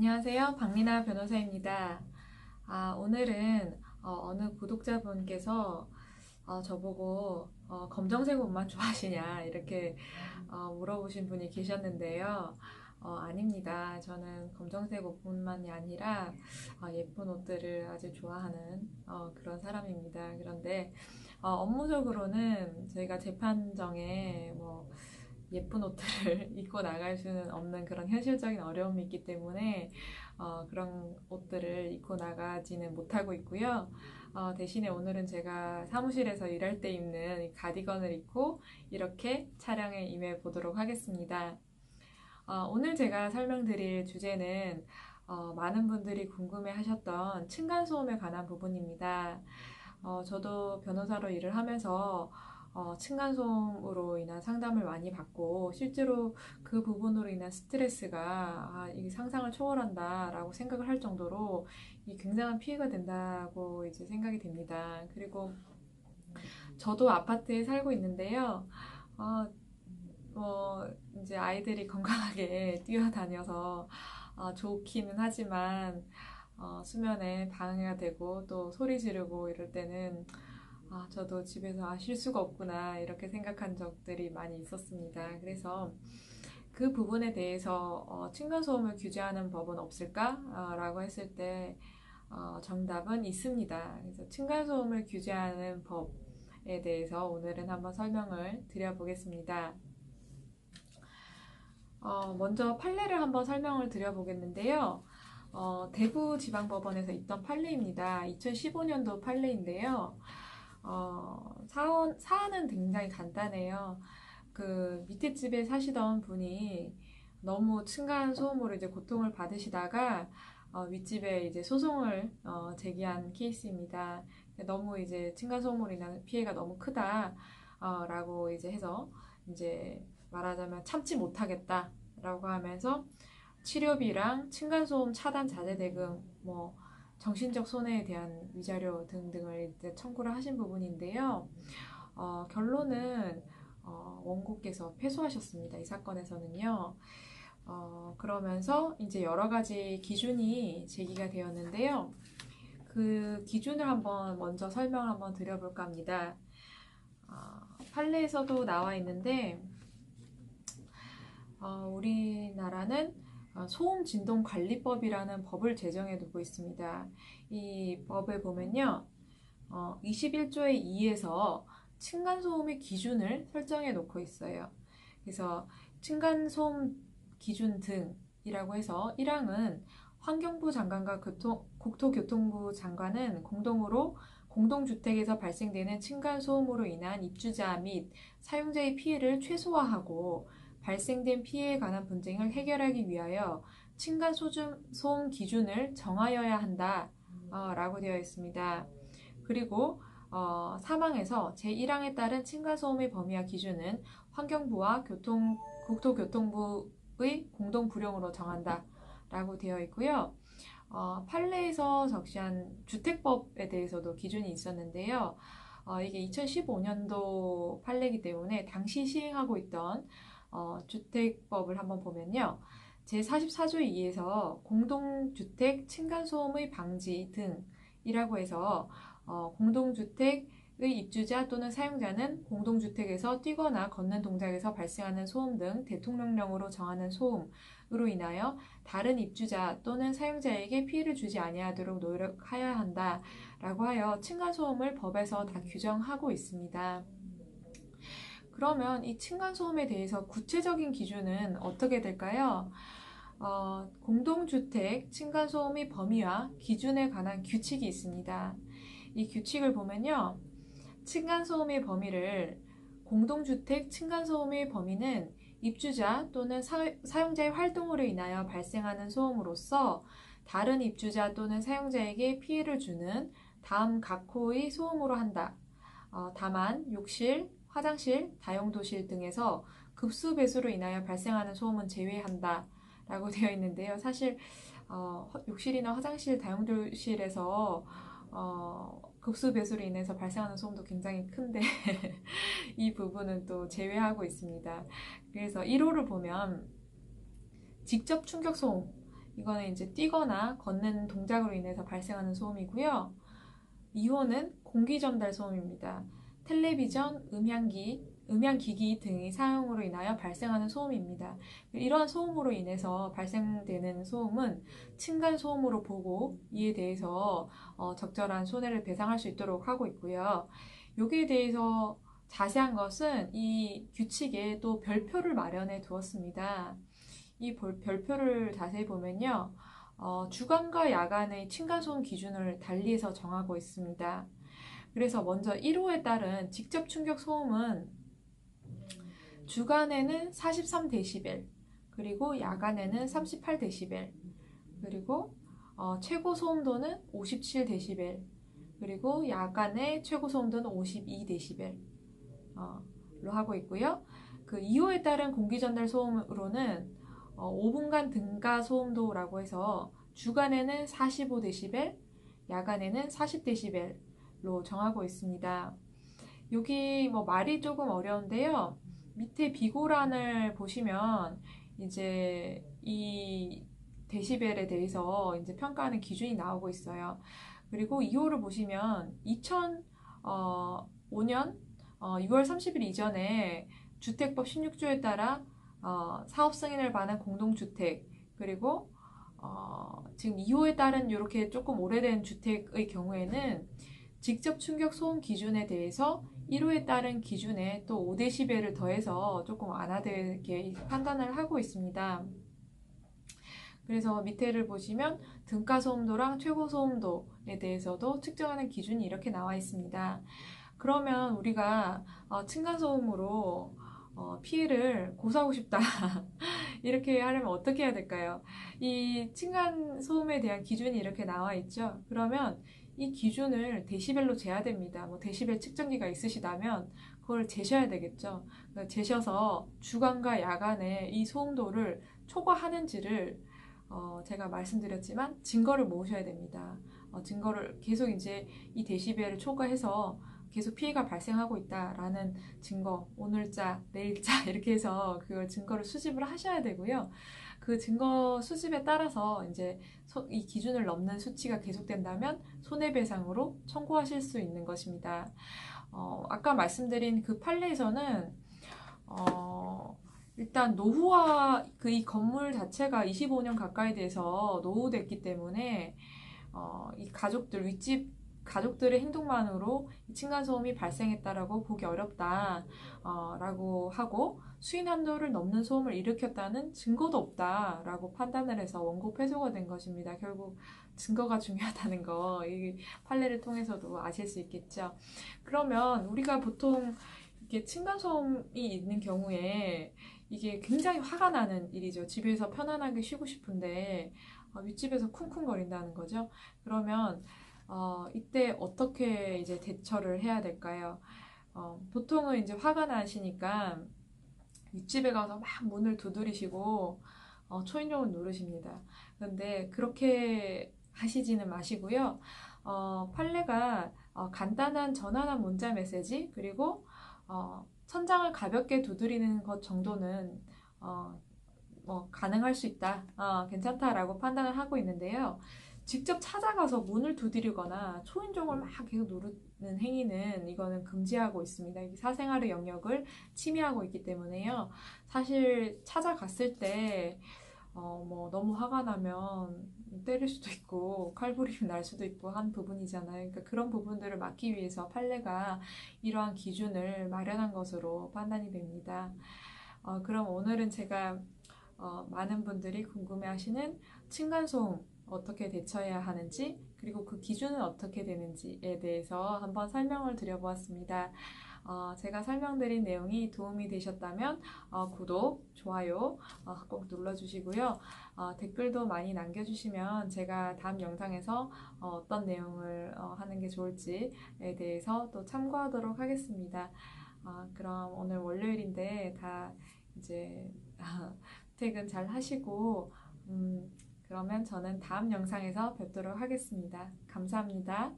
안녕하세요. 박리나 변호사입니다. 아, 오늘은 어, 느 구독자분께서 어, 저보고 어, 검정색 옷만 좋아하시냐 이렇게 어, 물어보신 분이 계셨는데요. 어, 아닙니다. 저는 검정색 옷뿐만이 아니라 어, 예쁜 옷들을 아주 좋아하는 어, 그런 사람입니다. 그런데 어, 업무적으로는 저희가 재판정에 뭐 예쁜 옷들을 입고 나갈 수는 없는 그런 현실적인 어려움이 있기 때문에 어, 그런 옷들을 입고 나가지는 못하고 있고요. 어, 대신에 오늘은 제가 사무실에서 일할 때 입는 가디건을 입고 이렇게 촬영에 임해 보도록 하겠습니다. 어, 오늘 제가 설명드릴 주제는 어, 많은 분들이 궁금해 하셨던 층간소음에 관한 부분입니다. 어, 저도 변호사로 일을 하면서 어, 층간소음으로 인한 상담을 많이 받고 실제로 그 부분으로 인한 스트레스가 아, 이게 상상을 초월한다라고 생각을 할 정도로 이 굉장한 피해가 된다고 이제 생각이 됩니다. 그리고 저도 아파트에 살고 있는데요. 어, 뭐 이제 아이들이 건강하게 뛰어다녀서 어, 좋기는 하지만 어, 수면에 방해가 되고 또 소리 지르고 이럴 때는 아, 저도 집에서 아, 쉴 수가 없구나, 이렇게 생각한 적들이 많이 있었습니다. 그래서 그 부분에 대해서 어, 층간소음을 규제하는 법은 없을까? 어, 라고 했을 때 어, 정답은 있습니다. 그래서 층간소음을 규제하는 법에 대해서 오늘은 한번 설명을 드려보겠습니다. 어, 먼저 판례를 한번 설명을 드려보겠는데요. 어, 대구지방법원에서 있던 판례입니다. 2015년도 판례인데요. 어, 사원, 사안은 굉장히 간단해요. 그 밑에 집에 사시던 분이 너무 층간 소음으로 이제 고통을 받으시다가 어, 윗집에 이제 소송을 어, 제기한 케이스입니다. 너무 이제 층간 소음으로 인한 피해가 너무 크다라고 어, 이제 해서 이제 말하자면 참지 못하겠다라고 하면서 치료비랑 층간 소음 차단 자제 대금 뭐 정신적 손해에 대한 위자료 등등을 이제 청구를 하신 부분인데요. 어, 결론은 어, 원고께서 패소하셨습니다. 이 사건에서는요. 어, 그러면서 이제 여러 가지 기준이 제기가 되었는데요. 그 기준을 한번 먼저 설명을 한번 드려볼까 합니다. 어, 판례에서도 나와 있는데, 어, 우리나라는 어, 소음 진동 관리법이라는 법을 제정해 두고 있습니다. 이 법에 보면요. 어, 21조의 2에서 층간소음의 기준을 설정해 놓고 있어요. 그래서 층간소음 기준 등이라고 해서 1항은 환경부 장관과 교통, 국토교통부 장관은 공동으로 공동주택에서 발생되는 층간소음으로 인한 입주자 및 사용자의 피해를 최소화하고 발생된 피해에 관한 분쟁을 해결하기 위하여 층간 소음 기준을 정하여야 한다 어, 라고 되어 있습니다. 그리고 어, 사망에서 제1항에 따른 층간소음의 범위와 기준은 환경부와 교통, 국토교통부의 공동부령으로 정한다 라고 되어 있고요. 어, 판례에서 적시한 주택법에 대해서도 기준이 있었는데요. 어, 이게 2015년도 판례이기 때문에 당시 시행하고 있던 어, 주택법을 한번 보면요. 제44조에 의해서 공동주택 층간소음의 방지 등이라고 해서 어, 공동주택의 입주자 또는 사용자는 공동주택에서 뛰거나 걷는 동작에서 발생하는 소음 등 대통령령으로 정하는 소음으로 인하여 다른 입주자 또는 사용자에게 피해를 주지 아니하도록 노력하여야 한다라고 하여 층간소음을 법에서 다 규정하고 있습니다. 그러면 이 층간소음에 대해서 구체적인 기준은 어떻게 될까요? 어, 공동주택 층간소음의 범위와 기준에 관한 규칙이 있습니다. 이 규칙을 보면요. 층간소음의 범위를 공동주택 층간소음의 범위는 입주자 또는 사, 용자의 활동으로 인하여 발생하는 소음으로서 다른 입주자 또는 사용자에게 피해를 주는 다음 각호의 소음으로 한다. 어, 다만 욕실, 화장실, 다용도실 등에서 급수 배수로 인하여 발생하는 소음은 제외한다. 라고 되어 있는데요. 사실, 어, 욕실이나 화장실, 다용도실에서 어, 급수 배수로 인해서 발생하는 소음도 굉장히 큰데 이 부분은 또 제외하고 있습니다. 그래서 1호를 보면 직접 충격 소음 이거는 이제 뛰거나 걷는 동작으로 인해서 발생하는 소음이고요. 2호는 공기 전달 소음입니다. 텔레비전, 음향기, 음향기기 등의 사용으로 인하여 발생하는 소음입니다. 이러한 소음으로 인해서 발생되는 소음은 층간 소음으로 보고 이에 대해서 어, 적절한 손해를 배상할 수 있도록 하고 있고요. 여기에 대해서 자세한 것은 이 규칙에 또 별표를 마련해 두었습니다. 이 별표를 자세히 보면요. 어, 주간과 야간의 층간소음 기준을 달리해서 정하고 있습니다. 그래서 먼저 1호에 따른 직접 충격 소음은 주간에는 43데시벨, 그리고 야간에는 38데시벨, 그리고 어, 최고 소음도는 57데시벨, 그리고 야간의 최고 소음도는 52데시벨, 어, 로 하고 있고요. 그 2호에 따른 공기 전달 소음으로는 어, 5분간 등가 소음도라고 해서 주간에는 45데시벨, 야간에는 40데시벨 로 정하고 있습니다. 여기 뭐 말이 조금 어려운데요. 밑에 비고란을 보시면 이제 이 데시벨에 대해서 이제 평가하는 기준이 나오고 있어요. 그리고 2호를 보시면 2005년 어, 6월 30일 이전에 주택법 16조에 따라 어, 사업 승인을 받은 공동주택 그리고 어, 지금 2호에 따른 이렇게 조금 오래된 주택의 경우에는 직접 충격 소음 기준에 대해서 1호에 따른 기준에 또 5데시벨을 더해서 조금 완화되게 판단을 하고 있습니다. 그래서 밑에를 보시면 등가 소음도랑 최고 소음도에 대해서도 측정하는 기준이 이렇게 나와 있습니다. 그러면 우리가 어, 층간 소음으로 어, 피해를 고소하고 싶다 이렇게 하려면 어떻게 해야 될까요? 이 층간 소음에 대한 기준이 이렇게 나와 있죠. 그러면 이 기준을 데시벨로 재야 됩니다. 뭐 데시벨 측정기가 있으시다면 그걸 재셔야 되겠죠. 그러니까 재셔서 주간과 야간에 이 소음도를 초과하는지를 어, 제가 말씀드렸지만 증거를 모으셔야 됩니다. 어, 증거를 계속 이제 이 데시벨을 초과해서 계속 피해가 발생하고 있다라는 증거, 오늘자, 내일자 이렇게 해서 그걸 증거를 수집을 하셔야 되고요. 그 증거 수집에 따라서 이제 이 기준을 넘는 수치가 계속된다면 손해배상으로 청구하실 수 있는 것입니다. 어, 아까 말씀드린 그 판례에서는 어, 일단 노후화 그 이 건물 자체가 25년 가까이 돼서 노후됐기 때문에 어, 이 가족들 윗집 가족들의 행동만으로 층간소음이 발생했다라고 보기 어렵다라고 어, 하고 수인 한도를 넘는 소음을 일으켰다는 증거도 없다라고 판단을 해서 원고 패소가 된 것입니다. 결국 증거가 중요하다는 거, 이 판례를 통해서도 아실 수 있겠죠. 그러면 우리가 보통 이렇게 층간소음이 있는 경우에 이게 굉장히 화가 나는 일이죠. 집에서 편안하게 쉬고 싶은데 어, 윗집에서 쿵쿵거린다는 거죠. 그러면 어, 이때 어떻게 이제 대처를 해야 될까요? 어, 보통은 이제 화가 나시니까 윗집에 가서 막 문을 두드리시고 어, 초인종을 누르십니다. 근데 그렇게 하시지는 마시고요. 어, 판례가 어, 간단한 전화나 문자 메시지 그리고 어, 천장을 가볍게 두드리는 것 정도는 어, 뭐 가능할 수 있다, 어, 괜찮다라고 판단을 하고 있는데요. 직접 찾아가서 문을 두드리거나 초인종을 막 계속 누르는 행위는 이거는 금지하고 있습니다. 사생활의 영역을 침해하고 있기 때문에요. 사실 찾아갔을 때, 어, 뭐, 너무 화가 나면 때릴 수도 있고, 칼부림이 날 수도 있고 한 부분이잖아요. 그러니까 그런 부분들을 막기 위해서 판례가 이러한 기준을 마련한 것으로 판단이 됩니다. 어, 그럼 오늘은 제가 어, 많은 분들이 궁금해 하시는 층간소음, 어떻게 대처해야 하는지 그리고 그 기준은 어떻게 되는지에 대해서 한번 설명을 드려보았습니다. 어, 제가 설명드린 내용이 도움이 되셨다면 어, 구독, 좋아요 어, 꼭 눌러주시고요. 어, 댓글도 많이 남겨주시면 제가 다음 영상에서 어, 떤 내용을 어, 하는 게 좋을지에 대해서 또 참고하도록 하겠습니다. 그럼 오늘 월요일인데 다 이제 퇴근 잘 하시고 음, 그러면 저는 다음 영상에서 뵙도록 하겠습니다. 감사합니다.